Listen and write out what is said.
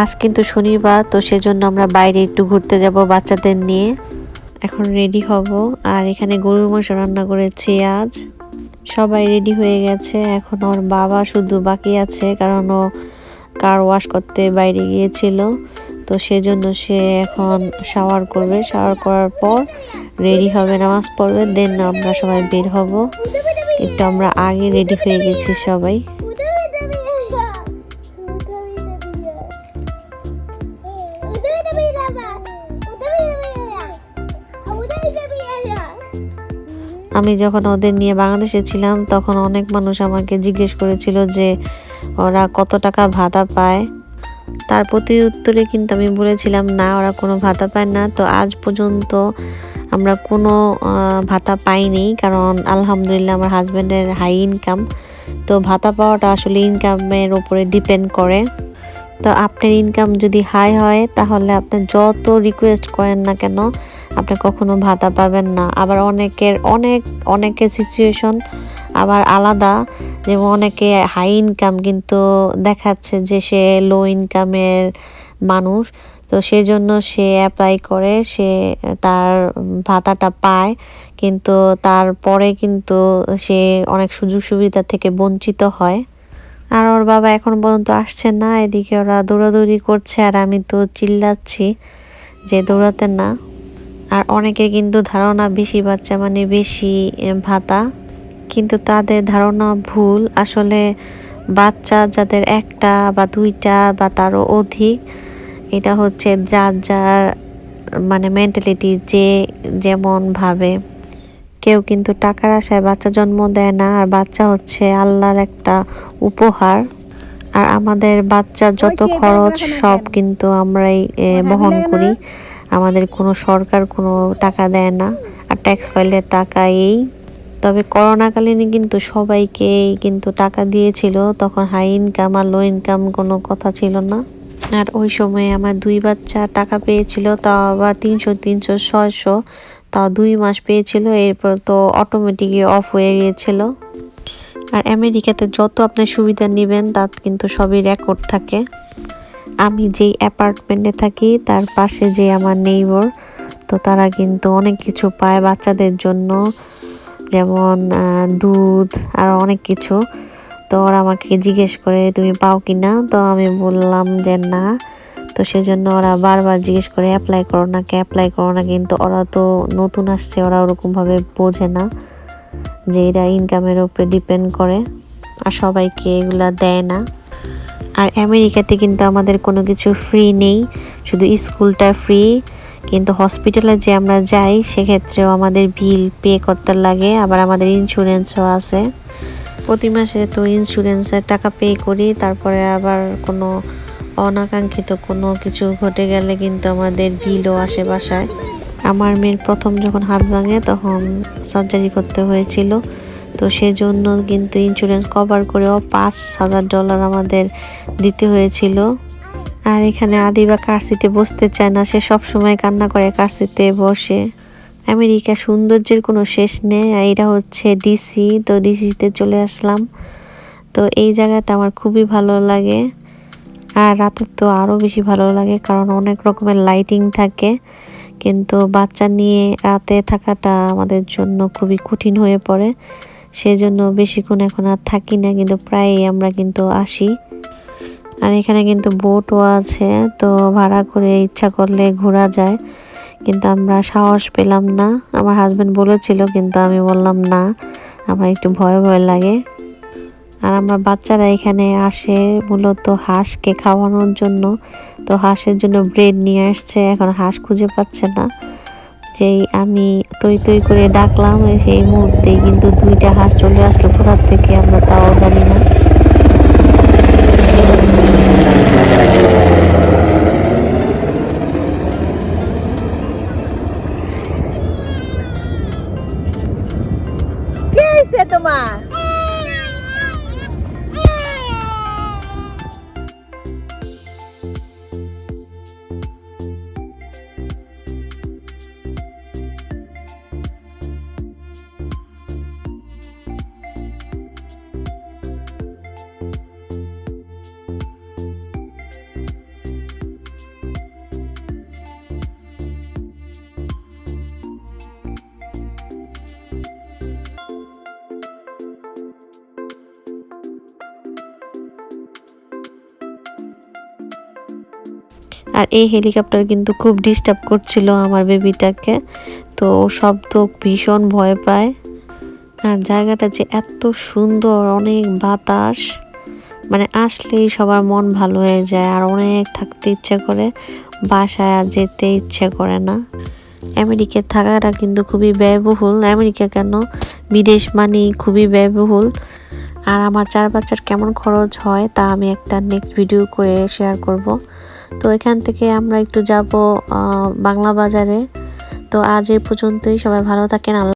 আজ কিন্তু শনিবার, তো সেজন্য আমরা বাইরে একটু ঘুরতে যাব বাচ্চাদের নিয়ে। এখন রেডি হব। আর এখানে গরুর মাংস রান্না করেছি আজ। সবাই রেডি হয়ে গেছে। এখন ওর বাবা শুধু বাকি আছে, কারণ ও কার ওয়াশ করতে বাইরে গিয়েছিল। তো সেজন্য সে এখন শাওয়ার করবে। শাওয়ার করার পর রেডি হবে, নামাজ পড়বে। দেন আমরা সবাই বের হব। একটু আমরা আগে রেডি হয়ে গেছি সবাই। আমি যখন ওদের নিয়ে বাংলাদেশে ছিলাম, তখন অনেক মানুষ আমাকে জিজ্ঞেস করেছিল যে ওরা কত টাকা ভাতা পায়। তার প্রতি উত্তরে কিন্তু আমি বলেছিলাম, না, ওরা কোনো ভাতা পায় না। তো আজ পর্যন্ত আমরা কোনো ভাতা পাইনি, কারণ আলহামদুলিল্লাহ আমার হাজব্যান্ডের হাই ইনকাম তো ভাতা পাওয়াটা আসলে ইনকামের উপরে ডিপেন্ড করে। তো আপনার ইনকাম যদি হাই হয়, তাহলে আপনি যত রিকোয়েস্ট করেন না কেন, আপনি কখনো ভাতা পাবেন না। আবার অনেকের, অনেক, অনেকের সিচুয়েশন আবার আলাদা। যেমন অনেকে হাই ইনকাম কিন্তু দেখাচ্ছে যে সে লো ইনকামের মানুষ। তো সেজন্য সে অ্যাপ্লাই করে, সে তার ভাতাটা পায়। কিন্তু তারপরে কিন্তু সে অনেক সুযোগ সুবিধা থেকে বঞ্চিত হয়। আর ওর বাবা এখন পর্যন্ত আসছে না, এদিকে ওরা দৌড়াদৌড়ি করছে আর আমি তো চিল্লাচ্ছি যে দৌড়াতে না। আর অনেকে কিন্তু ধারণা বেশি, বাচ্চা মানে বেশি ভাতা। কিন্তু তাদের ধারণা ভুল। আসলে বাচ্চা যাদের একটা বা দুইটা বা তারও অধিক, এটা হচ্ছে যার যার মানে মেন্টালিটি যে যেমন ভাবে। কেউ কিন্তু টাকার আশায় বাচ্চা জন্ম দেয় না, আর বাচ্চা হচ্ছে আল্লাহর একটা উপহার। আর আমাদের বাচ্চার যত খরচ সব কিন্তু আমরাই বহন করি। আমাদের কোনো সরকার কোনো টাকা দেয় না। আর ট্যাক্স ফাইলের টাকা এই। তবে করোনাকালীন কিন্তু সবাইকে কিন্তু টাকা দিয়েছিল। তখন হাই ইনকাম আর লো ইনকাম কোনো কথা ছিল না। আর ওই সময় আমার দুই বাচ্চা টাকা পেয়েছিল তা আবার তিনশো তিনশো ছয়শো তা দুই মাস পেয়েছিল। এরপর তো অটোমেটিকই অফ হয়ে গিয়েছিল। আর আমেরিকাতে যত আপনি সুবিধা নেবেন তার কিন্তু সবই রেকর্ড থাকে। আমি যেই অ্যাপার্টমেন্টে থাকি, তার পাশে যে আমার নেইবর তো তারা কিন্তু অনেক কিছু পায় বাচ্চাদের জন্য। যেমন দুধ আর অনেক কিছু। তো ওরা আমাকে জিজ্ঞেস করে, তুমি পাও কি না তো আমি বললাম যে, না। তো সেজন্য ওরা বারবার জিজ্ঞেস করে অ্যাপ্লাই করো না কে অ্যাপ্লাই করো না। কিন্তু ওরা তো নতুন আসছে, ওরা ওরকমভাবে বোঝে না। যে এরা ইনকামের উপরে ডিপেন্ড করে, আর সবাইকে এগুলা দেয় না। আর আমেরিকাতে কিন্তু আমাদের কোনো কিছু ফ্রি নেই, শুধু স্কুলটা ফ্রি কিন্তু হসপিটালে যে আমরা যাই, সেক্ষেত্রেও আমাদের বিল পে করতে লাগে, আবার আমাদের ইন্স্যুরেন্সও আছে। প্রতি মাসে তো ইন্স্যুরেন্সের টাকা পে করি, তারপরে আবার কোনো অনাকাঙ্ক্ষিত কোনো কিছু ঘটে গেলে কিন্তু আমাদের বিলও আসে বাসায়। আমার মেয়ের প্রথম যখন হাত ভাঙে তখন সার্জারি করতে হয়েছিল। তো সেজন্য কিন্তু ইন্স্যুরেন্স কভার করেও পাঁচ হাজার ডলার আমাদের দিতে হয়েছিল। আর এখানে আদিবা কার সিটে বসতে চায় না, সে সব সময় কান্না করে কার সিটে বসে। আমেরিকা সৌন্দর্যের কোনো শেষ নেই, আর এটা হচ্ছে ডিসি তো ডিসিতে চলে আসলাম। তো এই জায়গাটা আমার খুবই ভালো লাগে। আর রাতে তো আরও বেশি ভালো লাগে, কারণ অনেক রকমের লাইটিং থাকে। কিন্তু বাচ্চা নিয়ে রাতে থাকাটা আমাদের জন্য খুবই কঠিন হয়ে পড়ে। সেজন্য বেশিক্ষণ এখন আর থাকি না, কিন্তু প্রায়ই আমরা কিন্তু আসি। আর এখানে কিন্তু বোটও আছে, তো ভাড়া করে ইচ্ছা করলে ঘোরা যায়। কিন্তু আমরা সাহস পেলাম না। আমার হাজব্যান্ড বলেছিল, কিন্তু আমি বললাম, না, আমার একটু ভয় ভয় লাগে। আর আমার বাচ্চারা এখানে আসে মূলত হাঁসকে খাওয়ানোর জন্য। তো হাঁসের জন্য ব্রেড নিয়ে আসছে, এখন হাঁস খুঁজে পাচ্ছে না। যেই আমি তৈ তৈ করে ডাকলাম, সেই মুহূর্তেই কিন্তু দুইটা হাঁস চলে আসলো কোথার থেকে আমরা তাও জানি না। তোমার? আর এই হেলিকপ্টার কিন্তু খুব ডিস্টার্ব করছিল আমার বেবিটাকে। তো ও শব্দ ভীষণ ভয় পায়। আর জায়গাটা যে এত সুন্দর, অনেক বাতাস। মানে আসলেই সবার মন ভালো হয়ে যায় আর অনেক থাকতে ইচ্ছে করে, বাসায় আর যেতে ইচ্ছে করে না। আমেরিকায় থাকাটা কিন্তু খুবই ব্যয়বহুল। আমেরিকা কেন? বিদেশ মানেই খুবই ব্যয়বহুল। আর আমার চার বাচ্চার কেমন খরচ হয় তা আমি একটা নেক্সট ভিডিও করে শেয়ার করব। তো এখান থেকে আমরা একটু যাব বাংলা বাজারে। তো আজ এই পর্যন্তই, সবাই ভালো থাকেন, আল্লাহ